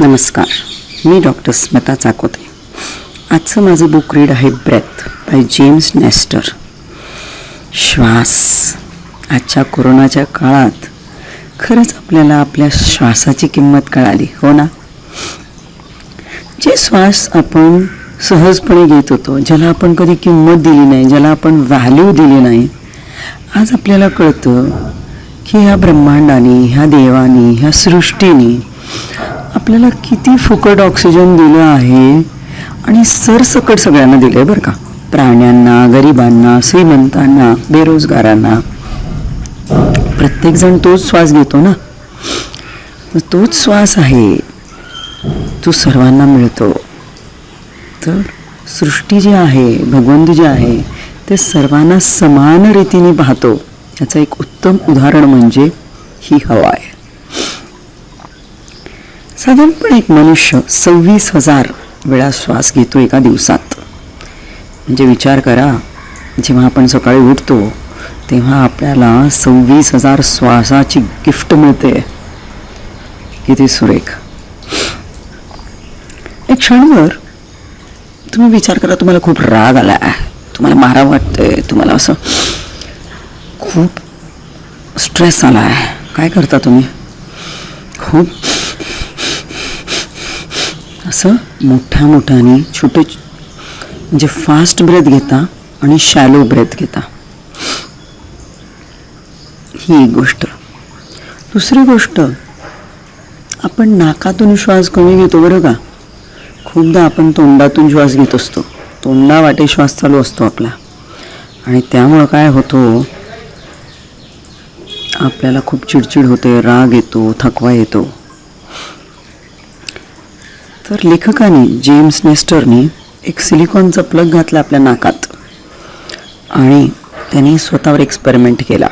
नमस्कार. मी डॉक्टर स्मिता चाकोते. आजचं माझं बुक रीड आहे ब्रेथ बाय जेम्स नेस्टर. श्वास. आजच्या कोरोनाच्या काळात खरंच आपल्याला आपल्या श्वासाची किंमत कळाली हो ना? जे श्वास आपण सहजपणे घेत होतो ज्याला आपण कधी किंमत दिली नाही ज्याला आपण व्हॅल्यू दिली नाही आज आपल्याला कळतं की ह्या ब्रह्मांडाने ह्या देवाने ह्या सृष्टीने आपल्याला किती फुकट ऑक्सिजन दिलं आहे? आणि सरसकट सगळ्यांना दिलं आहे बरं का. प्राण्यांना गरिबांना श्रीमंतांना बेरोजगारांना. प्रत्येकजण तोच श्वास घेतो ना. तोच श्वास आहे. तो सर्वांना मिळतो. तर सृष्टी जी आहे भगवंत जे आहे ते सर्वांना समान रीतीने पाहतो. याचं एक उत्तम उदाहरण म्हणजे ही हवा आहे. साधारणपणे एक मनुष्य सव्वीस हजार वेळा श्वास घेतो एका दिवसात. म्हणजे विचार करा जेव्हा आपण सकाळी उठतो तेव्हा आपल्याला सव्वीस हजार श्वासाची गिफ्ट मिळते. किती सुरेख. एक क्षणभर तुम्ही विचार करा तुम्हाला खूप राग आला आहे. तुम्हाला मारा वाटतंय तुम्हाला असं खूप स्ट्रेस आला आहे. काय करता तुम्ही? खूप असं मोठ्या मोठ्याने छोटे म्हणजे फास्ट ब्रेथ घेता आणि शॅलो ब्रेथ घेता. ही एक गोष्ट. दुसरी गोष्ट आपण नाकातून श्वास कमी घेतो बरं का? खूपदा आपण तोंडातून श्वास घेत असतो. तोंडा वाटे श्वास चालू असतो आपला. आणि त्यामुळं काय होतो? आपल्याला खूप चिडचिड होते राग येतो थकवा येतो. तर लेखकाने जेम्स नेस्टरने एक सिलिकॉनचा प्लग घातला आपल्या नाकात. आणि त्यांनी स्वतःवर एक्सपेरिमेंट केला.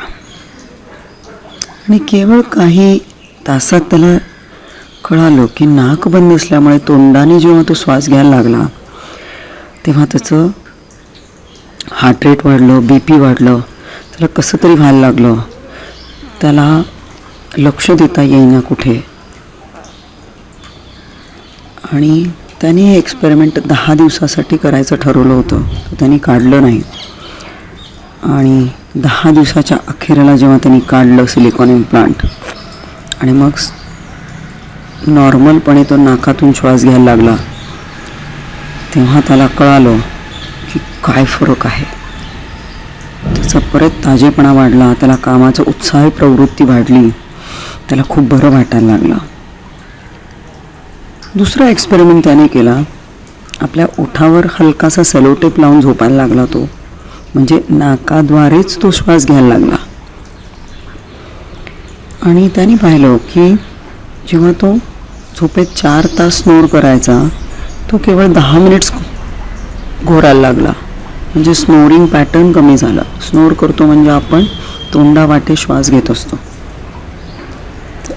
आणि केवळ काही तासात त्याला कळालं की नाक बंद असल्यामुळे तोंडाने जेव्हा तो श्वास घ्यायला लागला तेव्हा त्याचं हार्ट रेट वाढलं बी पी वाढलं त्याला कसं तरी व्हायला लागलं त्याला लक्ष देता येईना कुठे. आणि त्याने हे एक्सपेरिमेंट दहा दिवसासाठी करायचं ठरवलं होतं. तर त्यांनी काढलं नाही. आणि दहा दिवसाच्या अखेरला जेव्हा त्यांनी काढलं सिलिकॉन इम्प्लांट आणि मग नॉर्मलपणे तो नाकातून श्वास घ्यायला लागला तेव्हा त्याला कळालं की काय फरक आहे. त्याचा परत ताजेपणा वाढला त्याला कामाचं उत्साही प्रवृत्ती वाढली त्याला खूप बरं वाटायला लागलं. दुसरा एक्सपेरिमेंट त्याने केला. आपल्या ओठावर हलकासा सेलोटेप लावून झोपायला लागला तो. म्हणजे नाकाद्वारेच तो श्वास घ्यायला लागला. आणि त्याने पाहिलं की जेव्हा तो झोपेत चार तास स्नोर करायचा तो केवळ दहा मिनिट्स घोरायला लागला. म्हणजे स्नोरिंग पॅटर्न कमी झाला. स्नोर करतो म्हणजे आपण तोंडावाटे श्वास घेत असतो.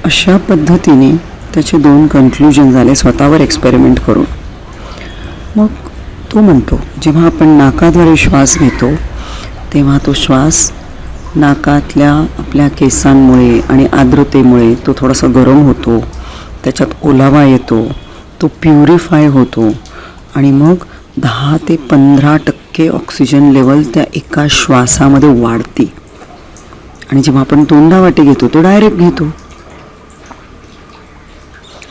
अशा पद्धतीने त्याचे दोन कन्क्लुजन झाले स्वतःवर एक्सपेरिमेंट करून. मग तो म्हणतो जेव्हा आपण नाकाद्वारे श्वास घेतो तेव्हा तो श्वास नाकातल्या आपल्या केसांमुळे आणि आर्द्रतेमुळे तो थोडासा गरम होतो त्याच्यात ओलावा येतो तो प्युरिफाय होतो आणि मग दहा ते पंधरा टक्के ऑक्सिजन लेवल त्या एका श्वासामध्ये वाढते. आणि जेव्हा आपण तोंडावाटे घेतो तो डायरेक्ट घेतो.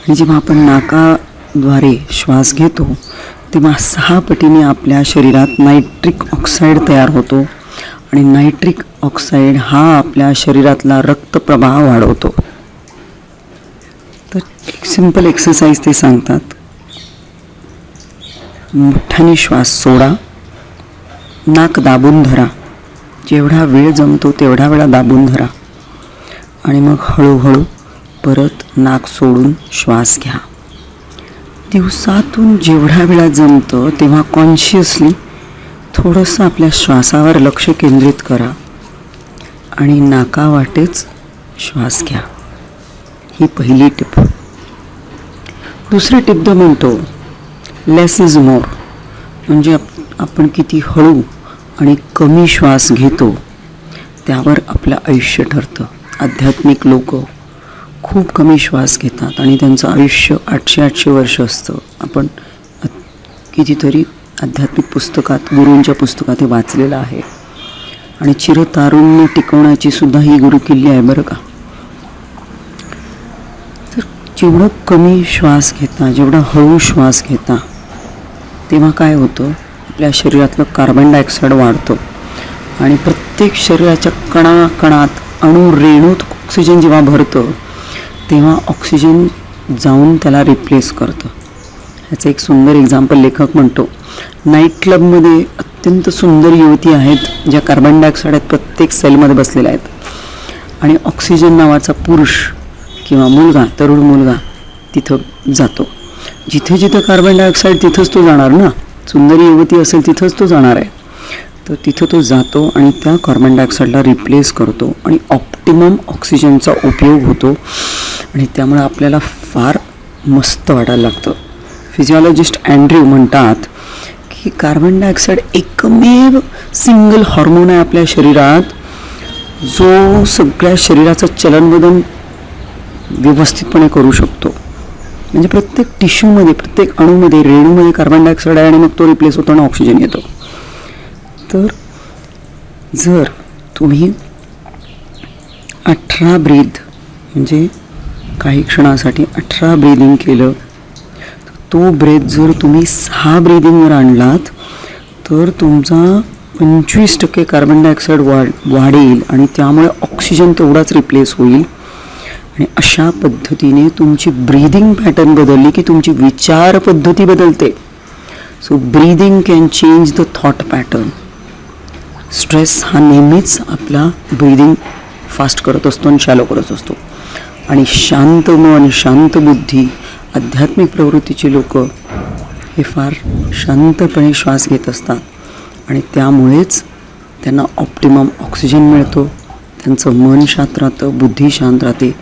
आणि जेव्हा आपण नाकाद्वारे श्वास घेतो तेव्हा सहा पटीने आपल्या शरीरात नायट्रिक ऑक्साईड तयार होतो. आणि नायट्रिक ऑक्साईड हा आपल्या शरीरातला रक्तप्रवाह वाढवतो. तर एक सिंपल एक्सरसाइज ते सांगतात. मोठ्याने श्वास सोडा. नाक दाबून धरा. जेवढा वेळ जमतो तेवढा वेळा दाबून धरा. आणि मग हळूहळू परत नाक सोडून श्वास घ्या. दिवसातून जेवढ्या वेळा जमतं तेव्हा कॉन्शियसली थोडंसं आपल्या श्वासावर लक्ष केंद्रित करा आणि नाकावाटेच श्वास घ्या. ही पहिली टिप. दुसरी टिप म्हणतो लेस इज मोर म्हणजे आपण किती हळू आणि कमी श्वास घेतो त्यावर आपलं आयुष्य ठरतं. आध्यात्मिक लोक खूप कमी श्वास घेतात आणि त्यांचं आयुष्य आठशे आठशे वर्ष असतं. आपण कितीतरी आध्यात्मिक पुस्तकात गुरूंच्या पुस्तकात हे वाचलेलं आहे. आणि चिरतारुण्य टिकवण्याची सुद्धा ही गुरुकिल्ली आहे बरं का? तर जेवढं कमी श्वास घेता जेवढा हळू श्वास घेता तेव्हा काय होतं? आपल्या शरीरातलं कार्बन डायऑक्साईड वाढतं. आणि प्रत्येक शरीराच्या कणाकणात अणु रेणूत ऑक्सिजन जेव्हा भरतं तेव्हा ऑक्सिजन जाऊन त्याला रिप्लेस करतं. ह्याचं एक सुंदर एक्झाम्पल लेखक म्हणतो. नाईट क्लबमध्ये अत्यंत सुंदर युवती आहेत ज्या कार्बन डायऑक्साईड आहेत प्रत्येक सेलमध्ये बसलेल्या आहेत. आणि ऑक्सिजन नावाचा पुरुष किंवा मुलगा तरुण मुलगा तिथं जातो. जिथे जिथं कार्बन डायऑक्साईड तिथंच तो जाणार ना? सुंदर युवती असेल तिथंच तो जाणार आहे. तर तिथं तो जातो आणि त्या कार्बन डायऑक्साईडला रिप्लेस करतो आणि ऑप्टिमम ऑक्सिजनचा उपयोग होतो. आणि त्यामुळे आपल्याला फार मस्त वाटायला लागतं. फिजिओलॉजिस्ट अँड्र्यू म्हणतात की कार्बन डायऑक्साईड एकमेव सिंगल हॉर्मोन आहे आपल्या शरीरात. जो सगळ्या शरीराचं चलनवलन व्यवस्थितपणे करू शकतो. म्हणजे प्रत्येक टिश्यूमध्ये प्रत्येक अणूमध्ये रेणूमध्ये कार्बन डायऑक्साईड आहे आणि मग तो रिप्लेस होतो आणि ऑक्सिजन येतो. तर जर तुम्ही अठरा ब्रीद म्हणजे काही क्षणासाठी अठरा ब्रीदिंग केलं तो ब्रेथ जर तुम्ही सहा ब्रीदिंगवर आणलात तर तुमचा पंचवीस टक्के कार्बन डायऑक्साईड वाढ वाढेल आणि त्यामुळे ऑक्सिजन तेवढाच रिप्लेस होईल. आणि अशा पद्धतीने तुमची ब्रीदिंग पॅटर्न बदलली की तुमची विचार पद्धती बदलते. So breathing can change the thought pattern stress हा नेहमीच आपला ब्रिदिंग फास्ट करत असतो आणि शॅलो करत असतो. आणि शांत मन शांत बुद्धी आध्यात्मिक प्रवृत्तीची लोक हे फार शांतपणे श्वास घेत असतात. आणि त्यामुळेच त्यांना ऑप्टिमम ऑक्सिजन मिळतो त्यांचं मन शांत राहतं बुद्धी शांत राहते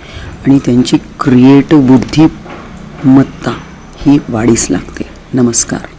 आणि त्यांची क्रिएटिव्ह बुद्धिमत्ता ही वाढीस लागते. नमस्कार.